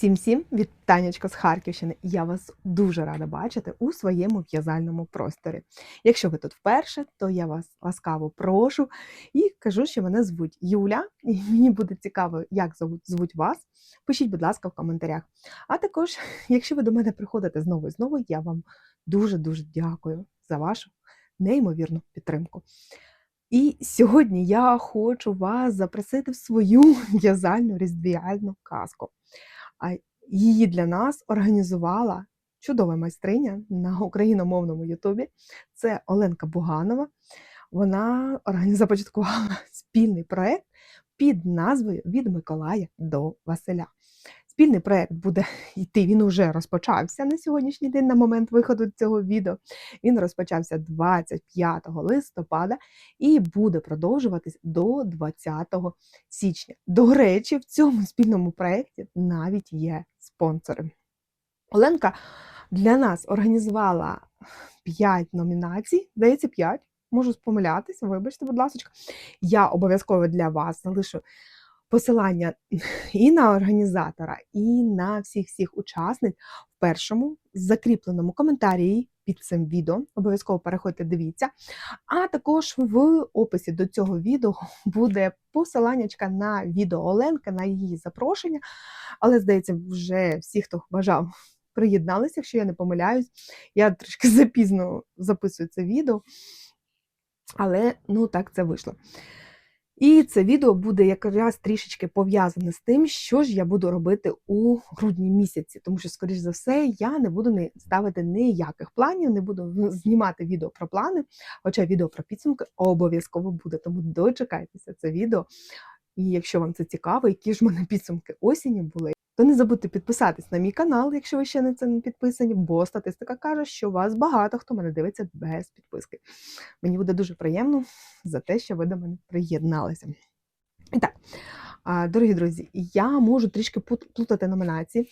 Всім всім вітаннячко з Харківщини. Я вас дуже рада бачити у своєму в'язальному просторі. Якщо ви тут вперше, то я вас ласкаво прошу і кажу, що мене звуть Юля, і мені буде цікаво, як звуть, вас. Пишіть, будь ласка, в коментарях. А також, якщо ви до мене приходите знову і знову, я вам дуже-дуже дякую за вашу неймовірну підтримку. І сьогодні я хочу вас запросити в свою в'язальну різдвяальну казку. А її для нас організувала чудова майстриня на україномовному Ютубі. Це Оленка Буганова. Вона започаткувала спільний проект під назвою Від Миколая до Василя. Спільний проект буде йти, він вже розпочався на сьогоднішній день, на момент виходу цього відео. Він розпочався 25 листопада і буде продовжуватись до 20 січня. До речі, в цьому спільному проєкті навіть є спонсори. Оленка для нас організувала 5 номінацій, здається, 5. Можу помилятися, вибачте, будь ласка. Я обов'язково для вас залишу посилання і на організатора, і на всіх всіх учасниць в першому закріпленому коментарі під цим відео. Обов'язково переходьте, дивіться. А також в описі до цього відео буде посиланнячка на відео Оленки, на її запрошення. Але, здається, вже всі, хто бажав, приєдналися, якщо я не помиляюсь. Я трішки запізно записую це відео. Але ну так це вийшло. І це відео буде якраз трішечки пов'язане з тим, що ж я буду робити у грудні місяці, тому що, скоріш за все, я не буду ставити ніяких планів, не буду знімати відео про плани, хоча відео про підсумки обов'язково буде. Тому дочекайтеся це відео. І якщо вам це цікаво, які ж в мене підсумки осені були, то не забудьте підписатись на мій канал, якщо ви ще на це не підписані, бо статистика каже, що вас багато хто мене дивиться без підписки. Мені буде дуже приємно за те, що ви до мене приєдналися. І так, дорогі друзі, я можу трішки плутати номінації,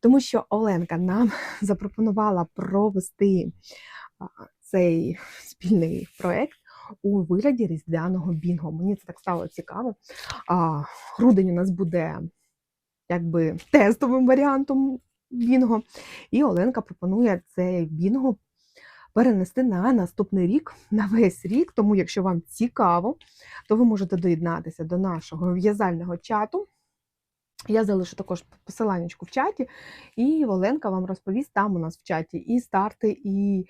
тому що Оленка нам запропонувала провести цей спільний проект у вигляді різдвяного бінго. Мені це так стало цікаво. Грудень у нас буде якби тестовим варіантом бінго. І Оленка пропонує цей бінго перенести на наступний рік, на весь рік. Тому, якщо вам цікаво, то ви можете доєднатися до нашого в'язального чату. Я залишу також посиланнячку в чаті, і Оленка вам розповість там у нас в чаті і старти, і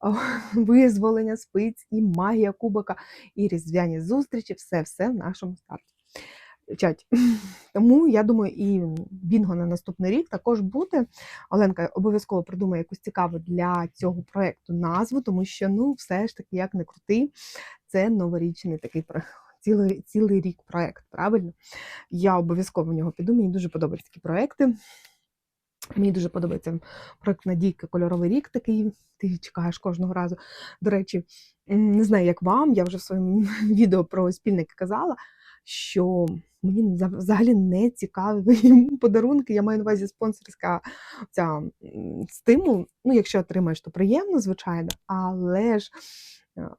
визволення спиць, і магія кубика, і різдвяні зустрічі, все-все в нашому старті. Чаті. Тому я думаю, і бінго на наступний рік також буде. Оленка обов'язково придумає якусь цікаву для цього проекту назву, тому що ну, все ж таки, як не крути, це новорічний такий про- цілий, цілий рік проект, правильно? Я обов'язково в нього піду. Мені дуже подобаються такі проекти. Мені дуже подобається проект Надійка Кольоровий рік такий. Ти чекаєш кожного разу. До речі, не знаю, як вам, я вже в своєму відео про спільники казала, що мені за- взагалі не цікаві подарунки. Я маю на увазі спонсорська ця стимул. Ну, якщо отримаєш, то приємно, звичайно, але ж. е,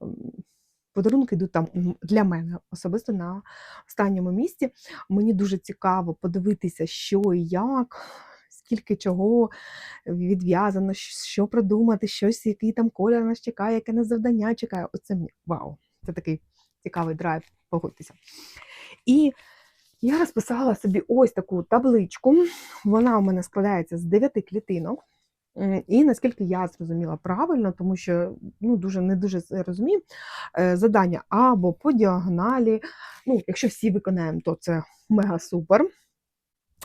Подарунки йдуть там для мене особисто на останньому місці. Мені дуже цікаво подивитися, що і як, скільки чого відв'язано, що придумати, щось, який там колір нас чекає, яке нас завдання чекає. Оце мені вау! Це такий цікавий драйв, погодьтеся. І я розписала собі ось таку табличку. Вона у мене складається з 9 клітинок. І наскільки я зрозуміла правильно, тому що ну, дуже не дуже розумію, е, задання або по діагоналі. Ну, якщо всі виконаємо, то це мега супер.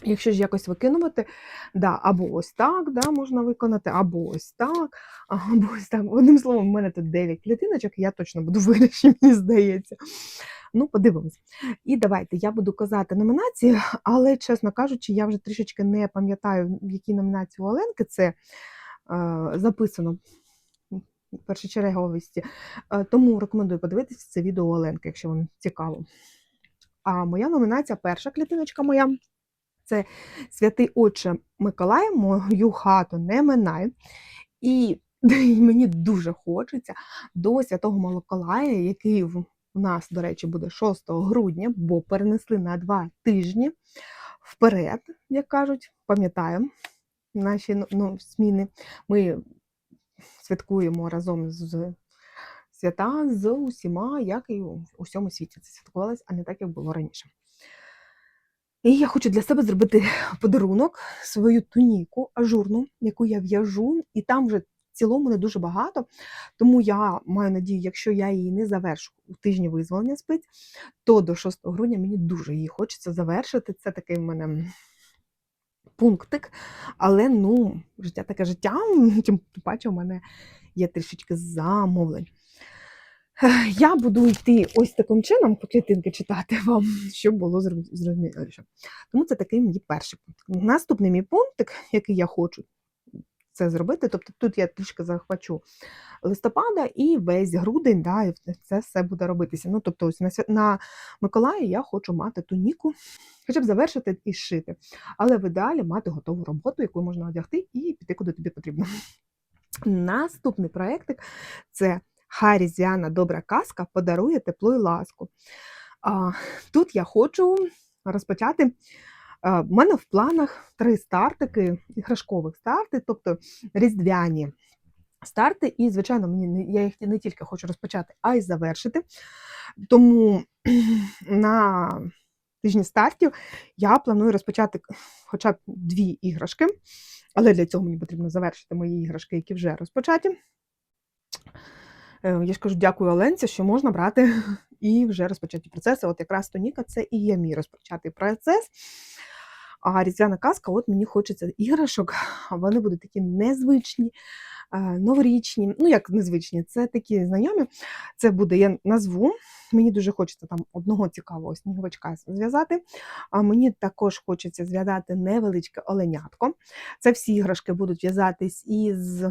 Якщо ж якось виконувати, да, або ось так да, можна виконати, або ось так, або ось так. Одним словом, у мене тут 9 клітиночок, я точно буду виграші, мені здається. Ну, подивимось. І давайте я буду казати номінації, але, чесно кажучи, я вже трішечки не пам'ятаю, в якій номінації у Оленки це е, записано в першочерговості. Е, тому рекомендую подивитися це відео Оленки, якщо вам цікаво. А моя номінація, перша клітиночка моя. Це святий Отче Миколай, мою хату не минай. І мені дуже хочеться до Святого Миколая, який у нас, до речі, буде 6 грудня, бо перенесли на два тижні вперед, як кажуть, пам'ятаємо наші ну, ну, зміни. Ми святкуємо разом з свята з усіма, як і у всьому світі це святкувалось, а не так, як було раніше. І я хочу для себе зробити подарунок, свою туніку ажурну, яку я в'яжу, і там вже в цілому не дуже багато. Тому я маю надію, якщо я її не завершу у тижні визволення спиць, то до 6 грудня мені дуже її хочеться завершити. Це такий в мене пунктик. Але ну, життя таке життя, тим паче, у мене є трішечки замовлень. Я буду йти ось таким чином, по клітинки читати вам, щоб було зрозу- зрозуміліше. Тому це такий мій перший пункт. Наступний мій пунктик, який я хочу це зробити, тобто тут я трішки захвачу листопада і весь грудень, да, і це все буде робитися. Ну, тобто, ось на, на Миколая я хочу мати туніку, хоча б завершити і шити. Але в ідеалі мати готову роботу, яку можна одягти і піти куди тобі потрібно. Наступний проєктик це Хай різдвяна добра казка подарує тепло і ласку. А, тут я хочу розпочати. В мене в планах три стартики, іграшкових старти, тобто різдвяні старти. І, звичайно, мені я їх не тільки хочу розпочати, а й завершити. Тому на тижні стартів я планую розпочати хоча б дві іграшки, але для цього мені потрібно завершити мої іграшки, які вже розпочаті. Е, Я ж кажу, дякую Оленці, що можна брати і вже розпочаті процеси. От якраз Тоніка це і є мій розпочатий процес. А різдвяна казка, от мені хочеться іграшок, вони будуть такі незвичні, е, новорічні. Ну, як незвичні, це такі знайомі. Це буде, я назву. Мені дуже хочеться там одного цікавого сніговичка зв'язати. А мені також хочеться зв'язати невеличке оленятко. Це всі іграшки будуть в'язатись із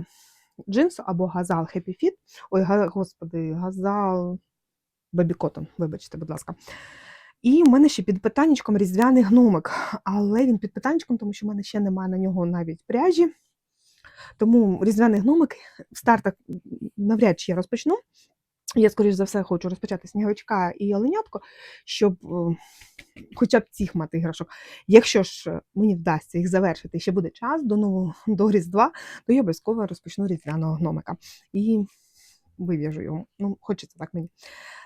джинсу або газал Happy Fit. Ой, господи, газал Бебікотон, вибачте, будь ласка. І в мене ще під питаннячком різдвяний гномик. Але він під питаннячком, тому що в мене ще немає на нього навіть пряжі. Тому різдвяний гномик в стартах навряд чи я розпочну. Я, скоріш за все, хочу розпочати сніговичка і оленятко, щоб е, хоча б цих мати іграшок. Якщо ж е, мені вдасться їх завершити, ще буде час до нового до Різдва, то я обов'язково розпочну різдвяного гномика і вив'яжу його. Ну, хочеться так мені.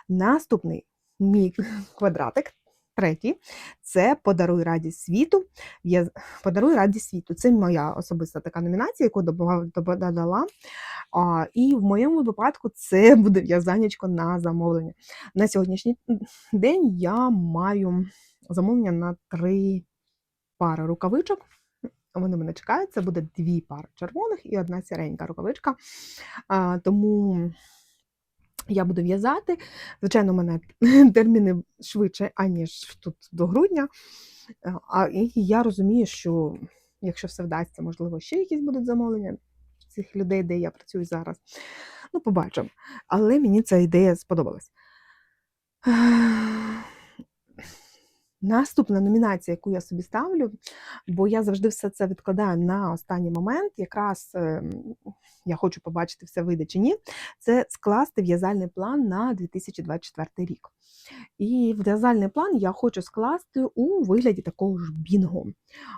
Наступний мій квадратик. Третій це подаруй радість світу. Я подаруй радість світу. Це моя особиста така номінація, яку додала. А, і в моєму випадку це буде в'язанечко на замовлення. На сьогоднішній день я маю замовлення на три пари рукавичок. Вони мене чекають. Це буде дві пари червоних і одна сіренька рукавичка. А, тому я буду в'язати. Звичайно, у мене терміни швидше, аніж тут до грудня. Е, А і я розумію, що якщо все вдасться, можливо, ще якісь будуть замовлення цих людей, де я працюю зараз. Ну, побачимо. Але мені ця ідея сподобалась. Наступна номінація, яку я собі ставлю, бо я завжди все це відкладаю на останній момент. Якраз ем, я хочу побачити, все вийде чи ні. Це скласти в'язальний план на 2024 рік. І в'язальний план я хочу скласти у вигляді такого ж бінго.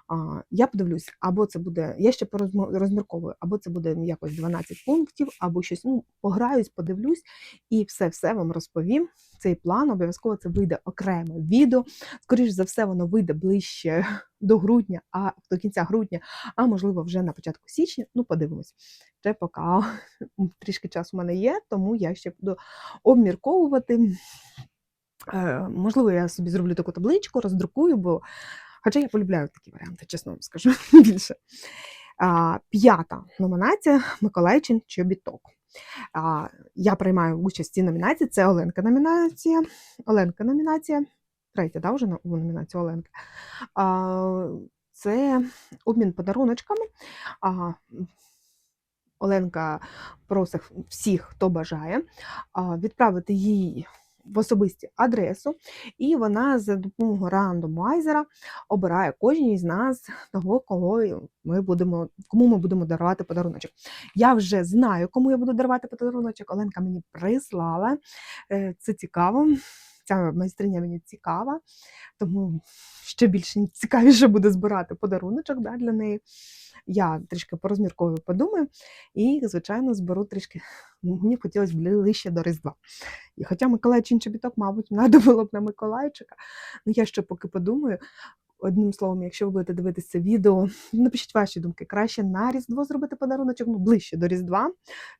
А, Я подивлюсь, або це буде, я ще розмірковую, або це буде якось 12 пунктів, або щось. Ну, пограюсь, подивлюсь і все-все вам розповім. Цей план обов'язково це вийде окреме відео. Скоріше за все, воно вийде ближче до грудня, а до кінця грудня, а можливо, вже на початку січня. Ну, подивимось. Ще поки трішки часу в мене є, тому я ще буду обмірковувати. Е, Можливо, я собі зроблю таку табличку, роздрукую, бо хоча я полюбляю такі варіанти, чесно вам скажу більше. П'ята номінація Миколайчин чобіток. Я приймаю участь в цій номінації. Це Оленка номінація. Оленка номінація. Третя, да, вже на- у Оленки. Це обмін подаруночками. Оленка просить всіх, хто бажає, відправити їй в особисті адресу, і вона за допомогою рандомайзера обирає кожній з нас того, кого ми будемо, кому ми будемо дарувати подаруночок. Я вже знаю, кому я буду дарувати подаруночок. Оленка мені прислала. Е, Це цікаво. ця майстриня мені цікава, тому ще більше цікавіше буде збирати подаруночок да, для неї. Я трішки порозмірковую, подумаю, і, звичайно, зберу трішки. Мені б хотілося ближче до Різдва. І хоча Миколайчин чобіток, мабуть, треба було б на Миколайчика. Ну, я ще поки подумаю. Одним словом, якщо ви будете дивитися відео, напишіть ваші думки. Краще на Різдво зробити подаруночок, ну, ближче до Різдва,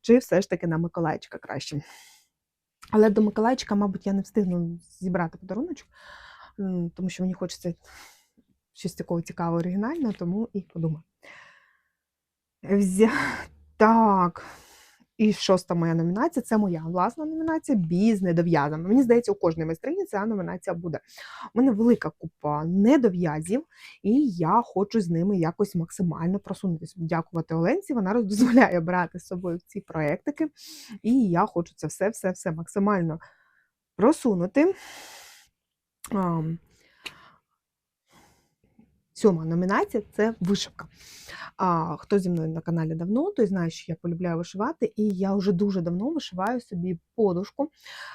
чи все ж таки на Миколайчика краще. Але до Миколайчика, мабуть, я не встигну зібрати подаруночок, тому що мені хочеться щось такого цікавого, оригінального, тому і подумаю. Взя... Так. І шоста моя номінація це моя власна номінація Біз недов'язана. Мені здається, у кожної майстрині ця номінація буде. У мене велика купа недов'язів, і я хочу з ними якось максимально просунутися. Дякувати Оленці, вона дозволяє брати з собою ці проєктики. І я хочу це все-все-все максимально просунути. Сьома номінація це вишивка. А, хто зі мною на каналі давно, той знає, що я полюбляю вишивати, і я вже дуже давно вишиваю собі подушку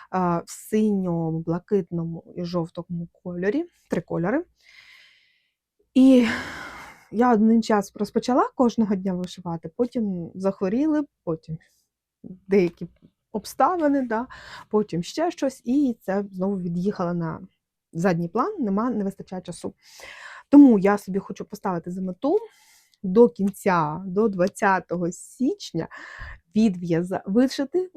а, в синьому, блакитному і жовтому кольорі, три кольори. І я один час розпочала кожного дня вишивати, потім захворіли, потім деякі обставини, да, потім ще щось, і це знову від'їхало на задній план, нема, не вистачає часу. Тому я собі хочу поставити за мету до кінця, до 20 січня відв'яза, вишити,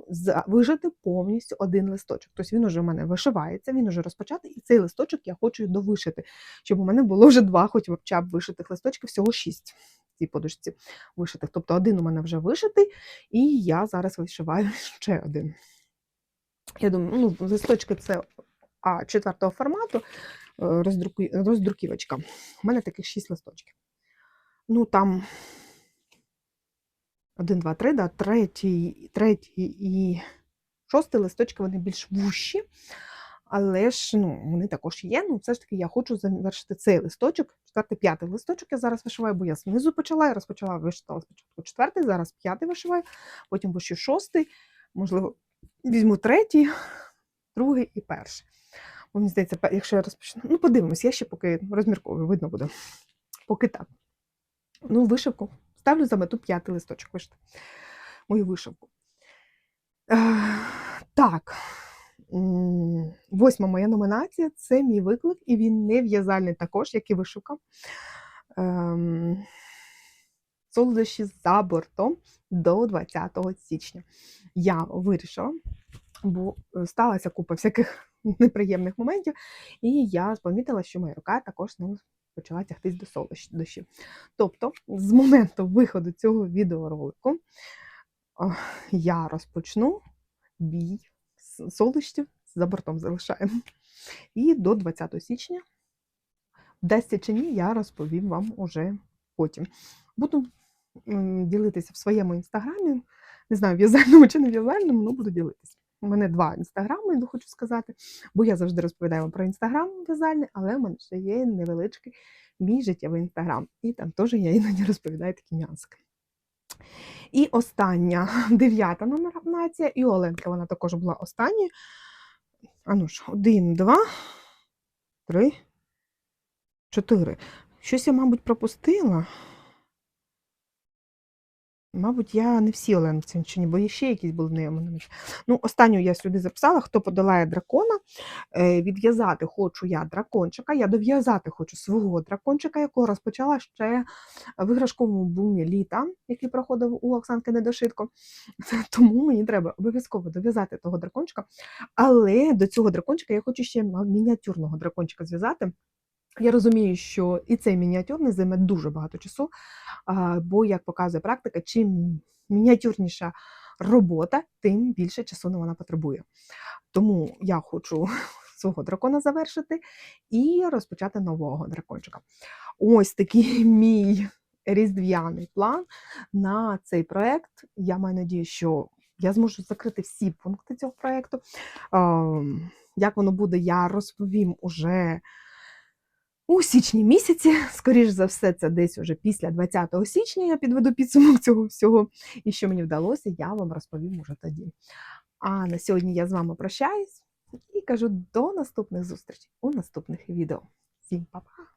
вижити повністю один листочок. Тобто він уже в мене вишивається, він уже розпочатий, і цей листочок я хочу довишити, щоб у мене було вже два, хоча б вишитих листочків, всього шість цій подушці вишитих. Тобто один у мене вже вишитий, і я зараз вишиваю ще один. Я думаю, ну, листочки це а, четвертого формату, роздруку- роздруківочка. У мене таких шість листочків. Ну, там один, два, три, да, третій, третій і шостий листочки, вони більш вущі, але ж ну, вони також є. Ну, все ж таки, я хочу завершити цей листочок. Четвертий, п'ятий листочок я зараз вишиваю, бо я знизу почала, я розпочала, вишитала спочатку четвертий, зараз п'ятий вишиваю, потім вишив шостий, можливо, візьму третій, другий і перший. Мені здається, якщо я розпочну. Ну, подивимось, я ще поки розмірковую, видно буде. Поки так. Ну, вишивку. Ставлю за мету п'ятий листочок вишити. Мою вишивку. Так. Восьма моя номінація це мій виклик, і він не в'язальний також, як і вишивка. Ем, Солодощі за бортом до 20 січня. Я вирішила, бо е, сталася купа всяких неприємних моментів, і я помітила, що моя рука також знову почала тягтись до солодощів. Тобто, з моменту виходу цього відеоролику я розпочну бій з солодощів за бортом залишаємо. І до 20 січня, вдасться чи ні, я розповім вам уже потім. Буду ділитися в своєму інстаграмі. Не знаю, в'язальному чи не в'язальному, але буду ділитися. У мене два інстаграми, я хочу сказати, бо я завжди розповідаю вам про інстаграм в'язальний, але в мене ще є невеличкий мій життєвий інстаграм. І там теж я іноді розповідаю такі нюансики. І остання, дев'ята номінація, і Оленка, вона також була останньою. А ну ж, один, два, три, чотири. Щось я, мабуть, пропустила. Мабуть, я не всі Оленці чи ні, бо є ще якісь були знайомі. Ну, останню я сюди записала, хто подолає дракона. Е, відв'язати хочу я дракончика, я дов'язати хочу свого дракончика, якого розпочала ще в іграшковому бумі літа, який проходив у Оксанки Недошитко. Тому мені треба обов'язково дов'язати того дракончика. Але до цього дракончика я хочу ще мініатюрного дракончика зв'язати. Я розумію, що і цей мініатюрний займе дуже багато часу, бо, як показує практика, чим мініатюрніша робота, тим більше часу вона потребує. Тому я хочу свого дракона завершити і розпочати нового дракончика. Ось такий мій різдвяний план на цей проект. Я маю надію, що я зможу закрити всі пункти цього проекту. Ем, Як воно буде, я розповім уже у січні місяці. Скоріш за все, це десь уже після 20 січня я підведу підсумок цього всього. І що мені вдалося, я вам розповім уже тоді. А на сьогодні я з вами прощаюсь. І кажу до наступних зустрічей у наступних відео. Всім па-па!